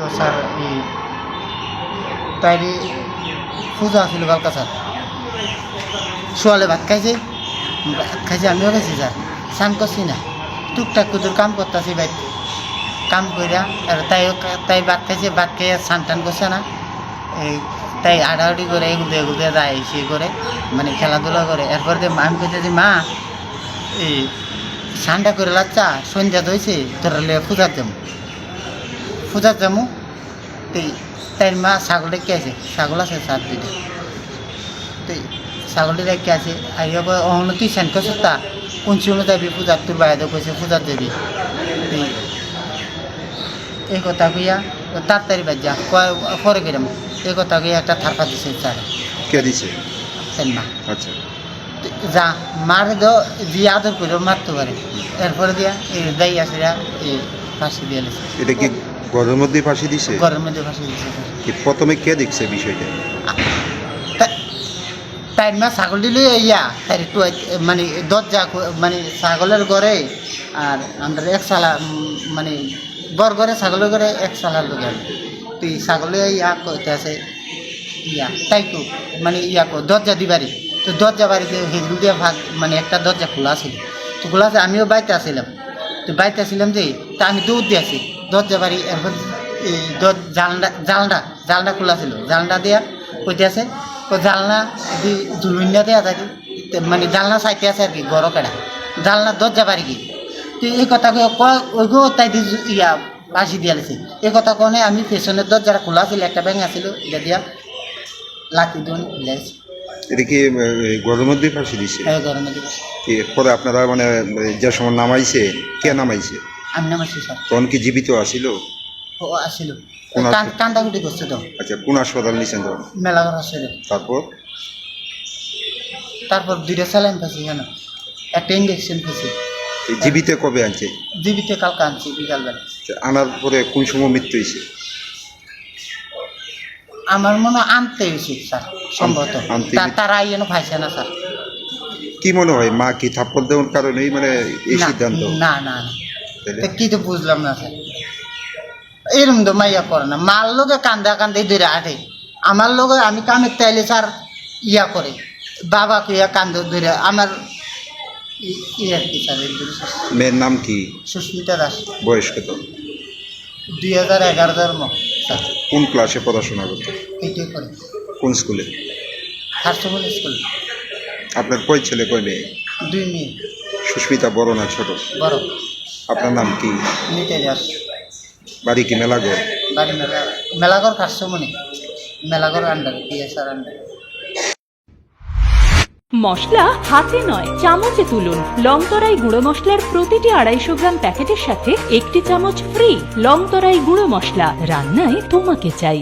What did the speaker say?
তো স্যার তাইরি পূজা আছিল কালকা স্যার। সোয়ালে ভাত খাইছে ভাত খাইছে, আমিও খাইছি স্যার। স্নান করছি না। টুকটাক কুতুর কাম করতেছি বাইর কাম কইরা আর তাই তাই ভাত খাইছে, ভাত খাইয়া স্নান টান করছে না। এই, তাই আড়াআড়ি করে এগুলো এগুলো যায় সে করে মানে খেলাধুলা করে এরপর দিয়ে আমি কইতেছি মা, এই ঠান্ডা করে লাচ্চা, সন্ধ্যা দইছে তোরা পূজার যাব পূজার যাব তুই তাই মা ছাগল রেখে আছে ছাগল আছে সাত দুইটা। তুই ছাগলটি রেখে আছে আর অহনো তুই সেন করছিস তা কোন যাবি পূজার তোর বাইরে কইছে পূজার যাবি। এই কথা কইয়া তাড়াতাড়ি বাদ যা কয় পরে গেলাম এই কথা কইয়া একটা থারপা দিছে স্যার কে দিছে? সেন মা। আচ্ছা। যা মারে দো দিয়ে আদর করে মারতে পারে এরপরে দিয়া এই দাই আছে এই ফাঁসি দিয়ে এটা কি ঘরের মধ্যে ফাঁসি দিছে? ঘরের মধ্যে ফাঁসি দিয়েছে কি প্রথমে কে দেখছে বিষয়টা? তাই মা ছাগল দিলে ইয়া তাই একটু মানে দরজা মানে ছাগলের ঘরে আর আমরা এক সালা মানে বর ঘরে ছাগলের ঘরে এক সালার লোক তুই ছাগলে ইয়া করতে আছে ইয়া তাই তো মানে ইয়া কো দরজা দিবারি তো দরজা বাড়িতে হেজুল দিয়ে ভাগ মানে একটা দরজা খোলা ছিল তো খোলা আছে আমিও বাইতে আসছিলাম তো বাইতে আসছিলাম যে তা আমি দৌড় দিয়ে আসি। দরজা বাড়ি এরপর এই জানলা জানলা জানলা খোলা ছিল। জানলা দিয়া কইতে আছে ও জানলা দি জুলুইনা দেয়া থাকি মানে জানলা সাইতে আছে আর কি গড় কেডা। জানলা দরজা বাড়ি কি? তো এই কথা কয় ওইগো তাই দি ইয়া বাসি দিয়া লেছে এই কথা কনে আমি পেছনের দরজাটা খোলা ছিল একটা ব্যাংক আছিল এটা দিয়া লাঠি দুন খুলেছি এটা কি ঘরের মধ্যে ফাঁসি দিছে? এই গরমে দিবস এরপরে আপনারা মানে যে সময় নামাইছে কে নামাইছে? আমি নামাইছি স্যার তখন কি জীবিত আসিল? ও আসছিল কোন আছে? কান্দাকুটি করছে তো। আচ্ছা কোন হাসপাতাল নিয়েছেন তখন? মেলাঘর আসছিল তারপর? তারপর দুইটা স্যালাইন পেয়েছি কেন একটা ইঞ্জেকশন এই জীবিত কবে আনছে? জীবিত কালকে আনছি বিকালবেলা আচ্ছা, আনার পরে কোন সময় মৃত্যু হয়েছে? আমার মনে হয় আনতে হয়েছে স্যার সম্ভবত। আনতে- তা- তারা না স্যার। কি মনে হয় মা কি থাপ্পড় দেওয়ার কারণেই মানে এই না, সিদ্ধান্ত? না না না। কি তো বুঝলাম না স্যার। এরম তো মাইয়া করে না। মার লোকে কান্দা কান্দে ধরে আটে। আমার লোকে আমি কামের তাইলে স্যার ইয়া করে। বাবা কুইয়া কান্দ ধরে। আমার ই- ই আর কি স্যার। মেয়ের নাম কি? সুস্মিতা দাস। বয়স কত? দুই হাজার এগারো জন্ম স্যার কোন ক্লাসে পড়াশোনা করতো? এইটাই করে। কোন স্কুলে? হারসমল স্কুল আপনার কয় ছেলে কয় মেয়ে? দুই মেয়ে। সুস্মিতা বড় না ছোট? বড়। আপনার নাম কি? দাস বাড়ি কি? মেলাগড় বাড়ি মেলা মেলাঘর কাশমণি। মেলাঘর আন্ডারে পিএসআর আন্ডারে মশলা হাতে নয় চামচে তুলুন। লংতরাই গুঁড়ো মশলার প্রতিটি আড়াইশো গ্রাম প্যাকেটের সাথে একটি চামচ ফ্রি লংতরাই গুঁড়ো মশলা। রান্নায় তোমাকে চাই।